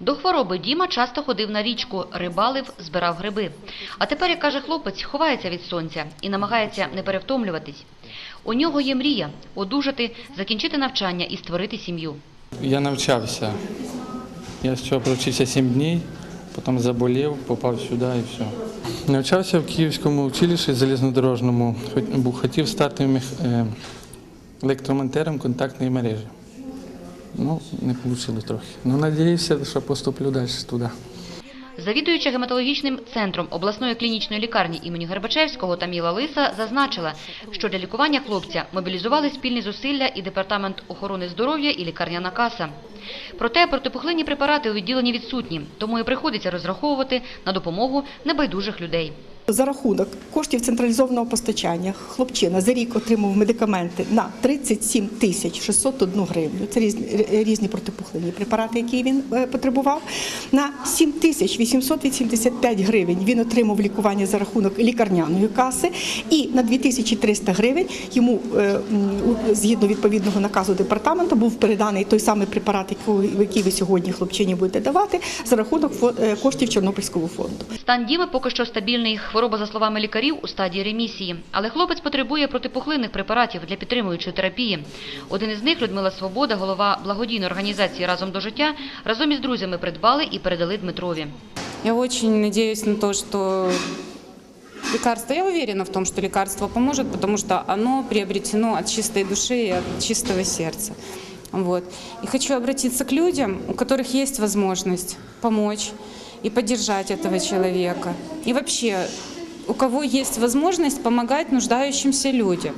До хвороби Діма часто ходив на річку, рибалив, збирав гриби. А тепер, як каже хлопець, ховається від сонця і намагається не перевтомлюватись. У нього є мрія – одужати, закінчити навчання і створити сім'ю. Я навчався. Я спочатку провчився 7 днів, потім заболів, попав сюди і все. Навчався в Київському училищі залізнодорожному. Хотів стати е, електромонтером контактної мережі. Ну, не вийшло трохи. Ну, надіюся, що поступлю далі туди. Завідуюча гематологічним центром обласної клінічної лікарні імені Горбачевського Таміла Лиса зазначила, що для лікування хлопця мобілізували спільні зусилля і Департамент охорони здоров'я і лікарняна каса. Проте протипухлинні препарати у відділенні відсутні, тому і приходиться розраховувати на допомогу небайдужих людей. За рахунок коштів централізованого постачання хлопчина за рік отримав медикаменти на 37 тисяч 601 гривню. Це різні, різні протипухлинні препарати, які він е, потребував. На 7 тисяч 885 гривень він отримав лікування за рахунок лікарняної каси. І на 2300 гривень йому, е, згідно відповідного наказу департаменту, був переданий той самий препарат, який- ви сьогодні хлопчині будете давати, за рахунок е, коштів Чорнобильського фонду. Стан Діми поки що стабільний. Хвороба, за словами лікарів, у стадії ремісії. Але хлопець потребує протипухлинних препаратів для підтримуючої терапії. Один із них, Людмила Свобода, голова благодійної організації «Разом до життя», разом із друзями придбали і передали Дмитрові. Я очень надеюсь на то, что лекарство, я уверена в том, что лекарство поможет, потому что оно приобретено от чистой души и от чистого сердца. Вот. И хочу обратиться к людям, у которых есть возможность помочь и поддержать этого человека. И вообще, у кого есть возможность помогать нуждающимся людям.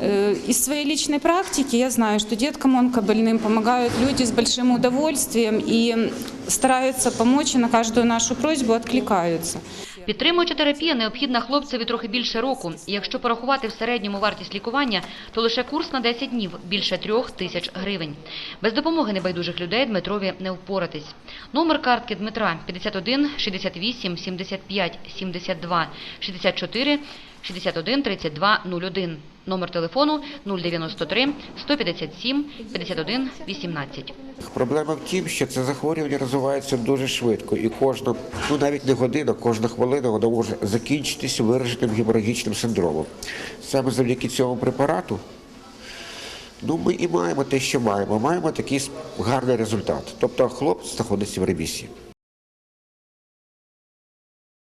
Э, Из своей личной практики я знаю, что деткам онкобольным помогают люди с большим удовольствием и стараются помочь, и на каждую нашу просьбу откликаются. Підтримуюча терапія необхідна хлопцеві трохи більше року. Якщо порахувати в середньому вартість лікування, то лише курс на 10 днів – більше трьох тисяч гривень. Без допомоги небайдужих людей Дмитрові не впоратись. Номер картки Дмитра – 51 68 75 72 64 61 32 01. Номер телефону 093 157 51 18. Проблема в тім, що це захворювання розвивається дуже швидко, і кожна, ну навіть не година, кожна хвилина воно може закінчитися вираженим геморагічним синдромом. Саме завдяки цьому препарату, ну ми і маємо те, що маємо. Маємо такий гарний результат. Тобто хлопець знаходиться в ремісії.